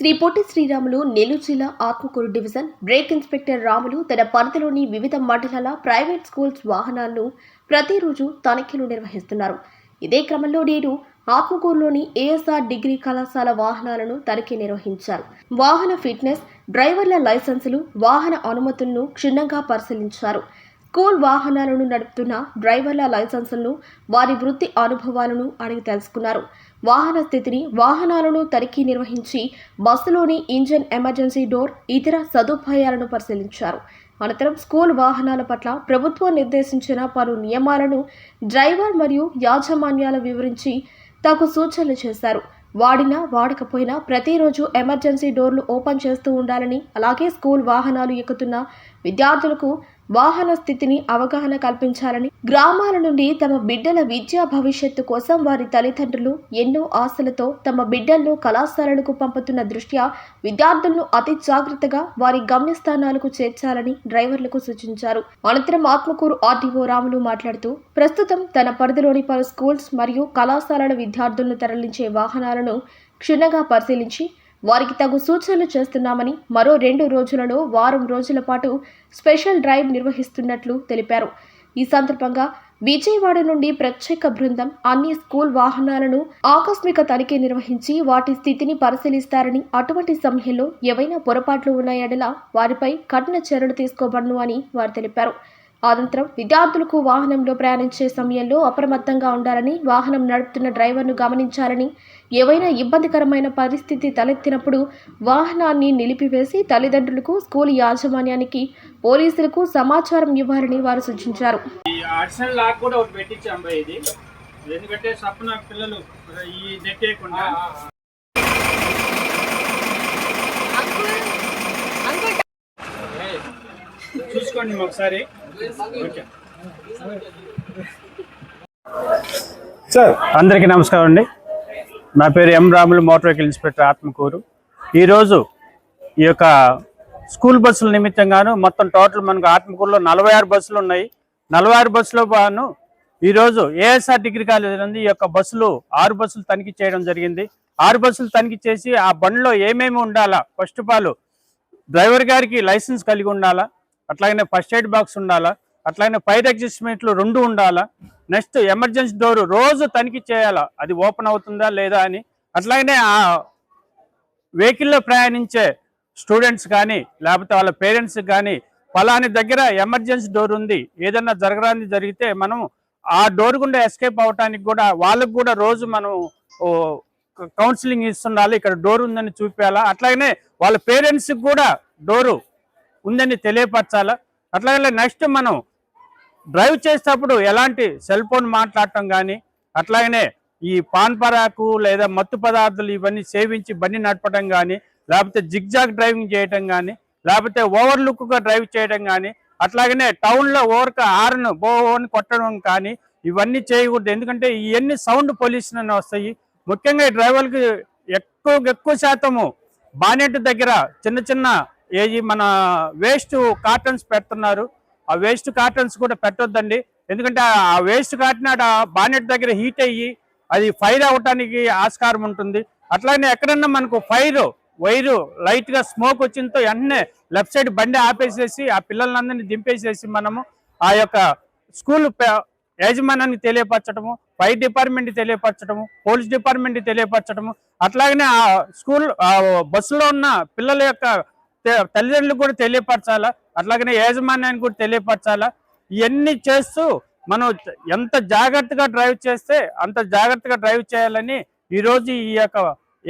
శ్రీ పొట్టి శ్రీరాములు నెల్లూరు జిల్లా Atmakur division brake inspector Ramulu తన పరిధిలోని వివిధ మండలాల ప్రైవేట్ స్కూల్స్ వాహనాలను ప్రతిరోజు తనిఖీలు నిర్వహిస్తున్నారు. ఇదే క్రమంలో నేడు ఆత్మకూరులోని ఏఎస్ఆర్ డిగ్రీ కళాశాల వాహనాలను తనిఖీ నిర్వహించారు. వాహన ఫిట్నెస్ డ్రైవర్ల లైసెన్సులు వాహన అనుమతులను క్షుణ్ణంగా పరిశీలించారు. స్కూల్ వాహనాలను నడుపుతున్న డ్రైవర్ల లైసెన్సులను వారి వృత్తి అనుభవాలను అడిగి తెలుసుకున్నారు. వాహన స్థితిని వాహనాలను తనిఖీ నిర్వహించి బస్సులోని ఇంజన్ ఎమర్జెన్సీ డోర్ ఇతర సదుపాయాలను పరిశీలించారు. అనంతరం స్కూల్ వాహనాల పట్ల ప్రభుత్వం నిర్దేశించిన పలు నియమాలను డ్రైవర్ మరియు యాజమాన్యాల వివరించి తగు సూచనలు చేశారు. వాడినా వాడకపోయినా ప్రతిరోజు ఎమర్జెన్సీ డోర్లు ఓపెన్ చేస్తూ ఉండాలని అలాగే స్కూల్ వాహనాలు ఎక్కుతున్న విద్యార్థులకు వాహన స్థితిని అవగాహన కల్పించాలని గ్రామాల నుండి తమ బిడ్డల విద్యా భవిష్యత్తు కోసం వారి తల్లిదండ్రులు ఎన్నో ఆశలతో తమ బిడ్డలను కళాశాలలకు పంపుతున్న దృష్ట్యా విద్యార్థులను అతి జాగ్రత్తగా వారి గమ్యస్థానాలకు చేర్చాలని డ్రైవర్లకు సూచించారు. అనంతరం ఆత్మకూరు ఆర్డీఓ రాములు మాట్లాడుతూ ప్రస్తుతం తన పరిధిలోని పలు స్కూల్స్ మరియు కళాశాలల విద్యార్థులను తరలించే వాహనాలను క్షుణ్ణంగా పరిశీలించి వారికి తగు సూచనలు చేస్తున్నామని మరో రెండు రోజులలో వారం రోజుల పాటు స్పెషల్ డ్రైవ్ నిర్వహిస్తున్నట్లు తెలిపారు. ఈ సందర్భంగా విజయవాడ నుండి ప్రత్యేక బృందం అన్ని స్కూల్ వాహనాలను ఆకస్మిక తనిఖీ నిర్వహించి వాటి స్థితిని పరిశీలిస్తారని అటువంటి సమయంలో ఏవైనా పొరపాట్లు ఉన్నాయడలా వారిపై కఠిన చర్యలు తీసుకోబడను అని వారు తెలిపారు. అనంతరం విద్యార్థులకు వాహనంలో ప్రయాణించే సమయంలో అప్రమత్తంగా ఉండాలని వాహనం నడుపుతున్న డ్రైవర్ను గమనించాలని ఏవైనా ఇబ్బందికరమైన పరిస్థితి తలెత్తినప్పుడు వాహనాన్ని నిలిపివేసి తల్లిదండ్రులకు స్కూల్ యాజమాన్యానికి పోలీసులకు సమాచారం ఇవ్వాలని వారు సూచించారు. ఎందుకంటే పిల్లలు ఈ నెట్ వేయకుండా. చూసుకోండి ఒకసారి. సార్ అందరికీ నమస్కారం అండి. నా పేరు M Ramulu motor vehicle inspector Atmakur. ఈరోజు ఈ యొక్క స్కూల్ బస్సుల నిమిత్తంగాను మొత్తం టోటల్ మనకు ఆత్మకూరులో నలభై ఆరు బస్సులు ఉన్నాయి. నలభై ఆరు బస్సులో బాను ఈరోజు ఏఎస్ఆర్ డిగ్రీ కాలేజీ నుండి ఈ యొక్క బస్సులు ఆరు బస్సులు తనిఖీ చేయడం జరిగింది. ఆరు బస్సులు తనిఖీ చేసి ఆ బండిలో ఏమేమి ఉండాలా? ఫస్ట్ ఆఫ్ ఆల్ డ్రైవర్ గారికి లైసెన్స్ కలిగి ఉండాలా? అట్లాగనే ఫస్ట్ ఎయిడ్ బాక్స్ ఉండాలా? అట్లాగనే ఫైర్ అడ్జస్ట్మెంట్లు రెండు ఉండాలా? నెక్స్ట్ ఎమర్జెన్సీ డోర్ రోజు తనిఖీ చేయాలా? అది ఓపెన్ అవుతుందా లేదా అని? అట్లాగనే ఆ వెహికల్లో ప్రయాణించే స్టూడెంట్స్ కానీ లేకపోతే వాళ్ళ పేరెంట్స్ కానీ ఫలాని దగ్గర ఎమర్జెన్సీ డోర్ ఉంది. ఏదన్నా జరగరాని జరిగితే మనం ఆ డోర్ గుండా ఎస్కేప్ అవడానికి కూడా వాళ్ళకు కూడా రోజు మనం కౌన్సిలింగ్ ఇస్తుండాలి. ఇక్కడ డోర్ ఉందని చూపించాలా అట్లాగనే వాళ్ళ పేరెంట్స్కి కూడా డోరు ఉందని తెలియపరచాలా? అట్లాగే నెక్స్ట్ మనం డ్రైవ్ చేసేటప్పుడు ఎలాంటి సెల్ ఫోన్ మాట్లాడటం కానీ అట్లాగనే ఈ పాన్ పరాకు లేదా మత్తు పదార్థాలు ఇవన్నీ సేవించి బండి నడపడం కానీ లేకపోతే జిగ్జాగ్ డ్రైవింగ్ చేయటం కానీ లేకపోతే ఓవర్ లుక్గా డ్రైవ్ చేయడం కానీ అట్లాగనే టౌన్లో ఓవర్క హార్న్ బోని కొట్టడం కానీ ఇవన్నీ చేయకూడదు. ఎందుకంటే ఇవన్నీ సౌండ్ పొల్యూషన్ అని వస్తాయి. ముఖ్యంగా ఈ డ్రైవర్కి ఎక్కువ ఎక్కువ శాతము బానెట్ దగ్గర చిన్న చిన్న ఏది మన వేస్ట్ కార్టన్స్ పెడుతున్నారు. ఆ వేస్ట్ కార్టన్స్ కూడా పెట్టొద్దండి. ఎందుకంటే ఆ వేస్ట్ కాటన్ ఆడ బానెట్ దగ్గర హీట్ అయ్యి అది ఫైర్ అవ్వటానికి ఆస్కారం ఉంటుంది. అట్లానే ఎక్కడన్నా మనకు ఫైర్ వైరు లైట్గా స్మోక్ వచ్చింతో వెంటనే లెఫ్ట్ సైడ్ బండి ఆపేసేసి ఆ పిల్లలందరినీ దింపేసేసి మనము ఆ యొక్క స్కూల్ ప- తెలియపరచడము ఫైర్ డిపార్ట్మెంట్ తెలియపరచడము పోలీస్ డిపార్ట్మెంట్ తెలియపరచడము అట్లాగనే ఆ స్కూల్ బస్సులో ఉన్న పిల్లల యొక్క తల్లిదండ్రులకు కూడా తెలియపరచాలా? అట్లాగనే యాజమాన్యానికి కూడా తెలియపరచాలా? ఇవన్నీ చేస్తూ మనం ఎంత జాగ్రత్తగా డ్రైవ్ చేస్తే అంత జాగ్రత్తగా డ్రైవ్ చేయాలని ఈరోజు ఈ యొక్క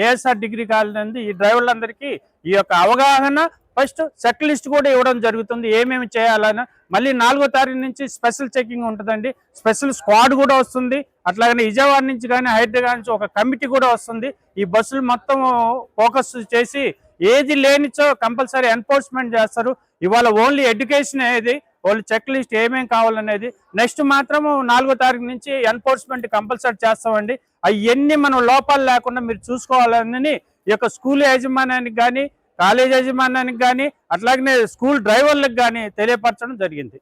ఏఎస్ఆర్ డిగ్రీ కాలేజ్ నుండి ఈ డ్రైవర్లందరికీ ఈ యొక్క అవగాహన ఫస్ట్ చెక్ లిస్ట్ కూడా ఇవ్వడం జరుగుతుంది. ఏమేమి చేయాలని మళ్ళీ నాలుగో తారీఖు నుంచి స్పెషల్ చెకింగ్ ఉంటుందండి. స్పెషల్ స్క్వాడ్ కూడా వస్తుంది. అట్లాగనే విజయవాడ నుంచి కానీ హైదరాబాద్ నుంచి ఒక కమిటీ కూడా వస్తుంది. ఈ బస్సులు మొత్తం ఫోకస్ చేసి ఏది లేనిచో కంపల్సరీ ఎన్ఫోర్స్మెంట్ చేస్తారు. ఇవాళ ఓన్లీ ఎడ్యుకేషన్ అనేది వాళ్ళు చెక్ లిస్ట్ ఏమేం కావాలనేది. నెక్స్ట్ మాత్రం నాలుగో తారీఖు నుంచి ఎన్ఫోర్స్మెంట్ కంపల్సరీ చేస్తామండి. అవన్నీ మనం లోపాలు లేకుండా మీరు చూసుకోవాలని ఈ యొక్క స్కూల్ యాజమాన్యానికి కానీ కాలేజ్ యాజమాన్యానికి కానీ అట్లాగనే స్కూల్ డ్రైవర్లకు కానీ తెలియపరచడం జరిగింది.